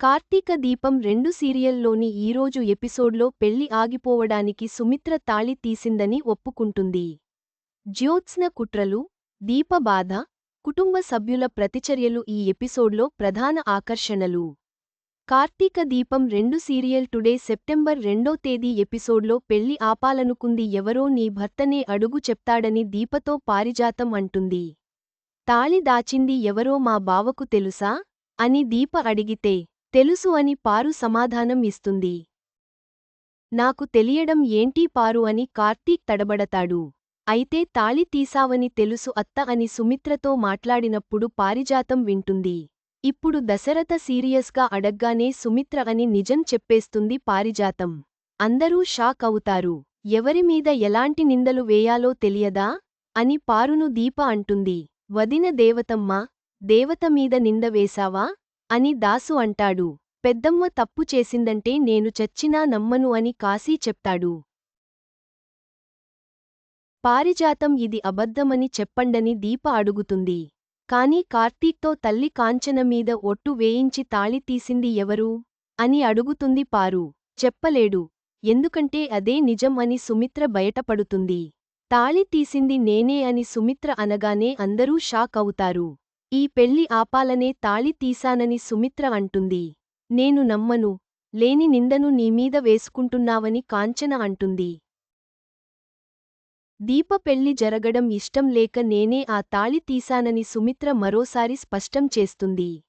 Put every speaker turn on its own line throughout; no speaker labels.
కార్తీక దీపం రెండు సీరియల్లోని ఈరోజు ఎపిసోడ్లో పెళ్ళి ఆగిపోవడానికి సుమిత్ర తాళి తీసిందని ఒప్పుకుంటుంది. జ్యోత్స్న కుట్రలు దీప బాధ కుటుంబ సభ్యుల ప్రతిచర్యలు ఈ ఎపిసోడ్లో ప్రధాన ఆకర్షణలు. కార్తీక దీపం రెండు సీరియల్ టుడే సెప్టెంబర్ రెండో తేదీ ఎపిసోడ్లో పెళ్ళి ఆపాలనుకుంది ఎవరో నీ భర్తనే అడుగు చెప్తాడని దీపతో పారిజాతం అంటుంది. తాళి దాచింది ఎవరో మా బావకు తెలుసా? అని దీప అడిగితే తెలుసు అని పారు సమాధానం ఇస్తుంది. నాకు తెలియడం ఏంటీ పారు అని కార్తీక్ తడబడతాడు. అయితే తాళి తీసావని తెలుసు అత్త అని సుమిత్రతో మాట్లాడినప్పుడు పారిజాతం వింటుంది. ఇప్పుడు దశరథ సీరియస్గా అడగ్గానే సుమిత్ర అని నిజం చెప్పేస్తుంది పారిజాతం. అందరూ షాక్ అవుతారు. ఎవరిమీద ఎలాంటి నిందలు వేయాలో తెలియదా? అని పారును దీప అంటుంది. వదిన దేవతమ్మ దేవత మీద నింద వేశావా? అని దాసు అంటాడు. పెద్దమ్మ తప్పు చేసిందంటే నేను చచ్చినా నమ్మను అని కాశీ చెప్తాడు. పారిజాతం ఇది అబద్ధమని చెప్పండని దీప అడుగుతుంది. కాని కార్తీక్తో తల్లి కాంచన మీద ఒట్టు వేయించి తాళి తీసింది ఎవరు? అని అడుగుతుంది పారు. చెప్పలేడు. ఎందుకంటే అదే నిజం అని సుమిత్ర బయటపడుతుంది. తాళి తీసింది నేనే అని సుమిత్ర అనగానే అందరూ షాక్ అవుతారు. ఈ పెళ్ళి ఆపాలనే తాళి తీశానని సుమిత్ర అంటుంది. నేను నమ్మను లేని నిందను నీమీద వేసుకుంటున్నావని కాంచన అంటుంది. దీప పెళ్ళి జరగడం ఇష్టం లేక నేనే ఆ తాళి తీశానని సుమిత్ర మరోసారి స్పష్టం చేస్తుంది.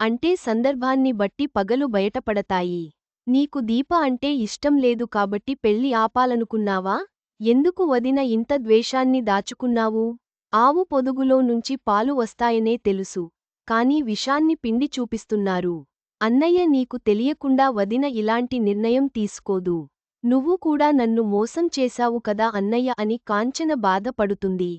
అంటే సందర్భాన్ని బట్టి పగలు బయటపడతాయి. నీకు దీప అంటే ఇష్టం లేదు కాబట్టి పెళ్ళి ఆపాలనుకున్నావా? ఎందుకు వదిన ఇంత ద్వేషాన్ని దాచుకున్నావు? ఆవు పొదుగులో నుంచి పాలు వస్తాయనే తెలుసు కాని విషాన్ని పిండి చూపిస్తున్నారు. అన్నయ్య నీకు తెలియకుండా వదిన ఇలాంటి నిర్ణయం తీసుకోదు. నువ్వు కూడా నన్ను మోసం చేశావు కదా అన్నయ్య అని కాంచన బాధపడుతుంది.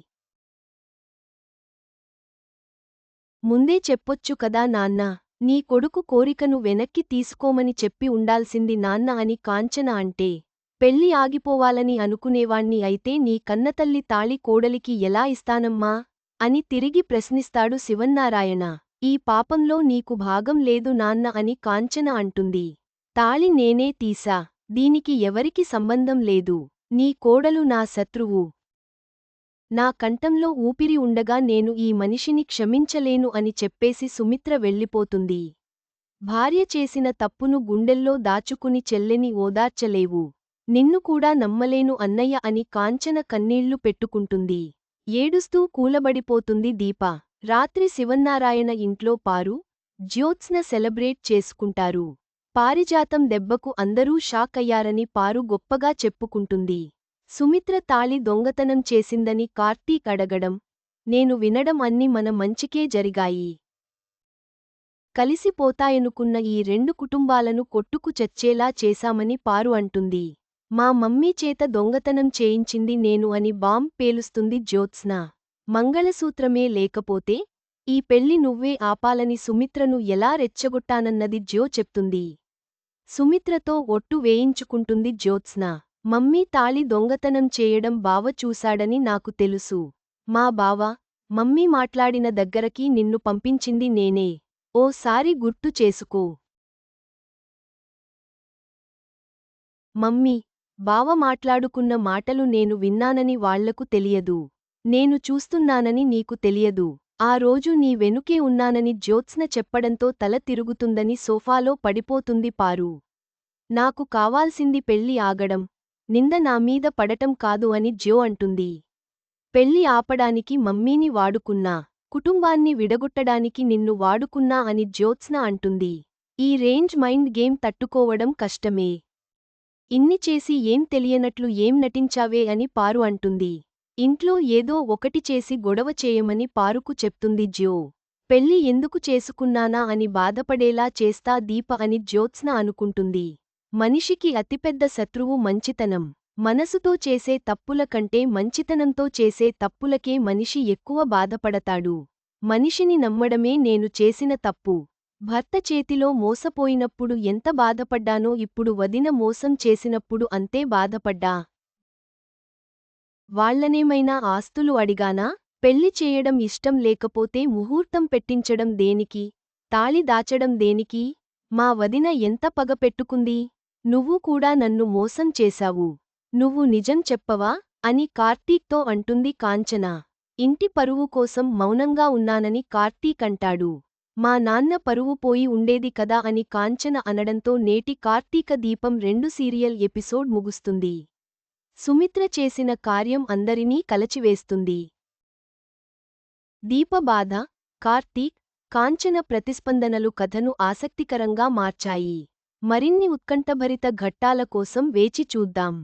ముందే చెప్పొచ్చు కదా నాన్న నీ కొడుకు కోరికను వెనక్కి తీసుకోమని చెప్పి ఉండాల్సింది నాన్న అని కాంచన అంటే పెళ్ళి ఆగిపోవాలని అనుకునేవాణ్ణి అయితే నీ కన్నతల్లి తాళి కోడలికి ఎలా ఇస్తానమ్మా? అని తిరిగి ప్రశ్నిస్తాడు శివన్నారాయణ. ఈ పాపంలో నీకు భాగం లేదు నాన్న అని కాంచన అంటుంది. తాళి నేనే తీసా. దీనికి ఎవరికి సంబంధం లేదు. నీ కోడలు నా శత్రువు. నా కంఠంలో ఊపిరి ఉండగా నేను ఈ మనిషిని క్షమించలేను అని చెప్పేసి సుమిత్ర వెళ్ళిపోతుంది. భార్య చేసిన తప్పును గుండెల్లో దాచుకుని చెల్లెని ఓదార్చలేవు. నిన్ను కూడా నమ్మలేను అన్నయ్య అని కాంచన కన్నీళ్ళు పెట్టుకుంటుంది. ఏడుస్తూ కూలబడిపోతుంది దీప. రాత్రి శివన్నారాయణ ఇంట్లో పారు జ్యోత్స్న సెలబ్రేట్ చేసుకుంటారు. పారిజాతం దెబ్బకు అందరూ షాక్ అయ్యారని పారు గొప్పగా చెప్పుకుంటుంది. సుమిత్ర తాళి దొంగతనం చేసిందని కార్తీక్ అడగడం నేను వినడం అన్ని మన మంచికే జరిగాయి. కలిసిపోతాయనుకున్న ఈ రెండు కుటుంబాలను కొట్టుకు చచ్చేలా చేశామని పారు అంటుంది. మా మమ్మీ చేత దొంగతనం చేయించింది నేను అని బాంబ్ పేలుస్తుంది జ్యోత్స్న. మంగళసూత్రమే లేకపోతే ఈ పెళ్ళి నువ్వే ఆపాలని సుమిత్రను ఎలా రెచ్చగొట్టానన్నది జ్యో చెప్తుంది. సుమిత్రతో ఒట్టు వేయించుకుంటుంది జ్యోత్స్న. మమ్మీ తాళి దొంగతనం చేయడం బావ చూశాడని నాకు తెలుసు. మా బావ మమ్మీ మాట్లాడిన దగ్గరకి నిన్ను పంపించింది నేనే. ఓసారి గుర్తు చేసుకో. మమ్మీ బావ మాట్లాడుకున్న మాటలు నేను విన్నానని వాళ్ళకు తెలియదు. నేను చూస్తున్నానని నీకు తెలియదు. ఆ రోజు నీ వెనుకే ఉన్నానని జ్యోత్స్న చెప్పడంతో తల తిరుగుతుందని సోఫాలో పడిపోతుంది పారు. నాకు కావాల్సింది పెళ్ళి ఆగడం. నింద నామీద పడటం కాదు అని జ్యో అంటుంది. పెళ్ళి ఆపడానికి మమ్మీని వాడుకున్నా కుటుంబాన్ని విడగొట్టడానికి నిన్ను వాడుకున్నా అని జ్యోత్స్న అంటుంది. ఈ రేంజ్ మైండ్ గేమ్ తట్టుకోవడం కష్టమే. ఇన్ని చేసి ఏం తెలియనట్లు ఏం నటించావే అని పారు అంటుంది. ఇంట్లో ఏదో ఒకటి చేసి గొడవ చేయమని పారుకు చెప్తుంది జ్యో. పెళ్ళి ఎందుకు చేసుకున్నానా అని బాధపడేలా చేస్తా దీప అని జ్యోత్స్న అనుకుంటుంది. మనిషికి అతిపెద్ద శత్రువు మంచితనం. మనసుతో చేసే తప్పుల కంటే మంచితనంతో చేసే తప్పులకే మనిషి ఎక్కువ బాధపడతాడు. మనిషిని నమ్మడమే నేను చేసిన తప్పు. భర్త చేతిలో మోసపోయినప్పుడు ఎంత బాధపడ్డానో ఇప్పుడు వదిన మోసం చేసినప్పుడు అంతే బాధపడ్డా. వాళ్ళనేమైనా ఆస్తులు అడిగానా? పెళ్ళి చేయడం ఇష్టం లేకపోతే ముహూర్తం పెట్టించడం దేనికి? తాళి దాచడం దేనికి? మా వదిన ఎంత పగ పెట్టుకుంది? నువ్వు కూడా నన్ను మోసం చేశావు. నువ్వు నిజం చెప్పవా? అని కార్తీక్తో అంటుంది కాంచన. ఇంటి పరువు కోసం మౌనంగా ఉన్నానని కార్తీక్ అంటాడు. మా నాన్న పరువు పోయి ఉండేది కదా అని కాంచన అనడంతో నేటి కార్తీక దీపం రెండు సీరియల్ ఎపిసోడ్ ముగుస్తుంది. సుమిత్ర చేసిన కార్యం అందరినీ కలచివేస్తుంది. దీపబాధ కార్తీక్ కాంచన ప్రతిస్పందనలు కథను ఆసక్తికరంగా మార్చాయి. మరిన్ని ఉత్కంఠభరిత ఘట్టాల కోసం వేచి చూద్దాం.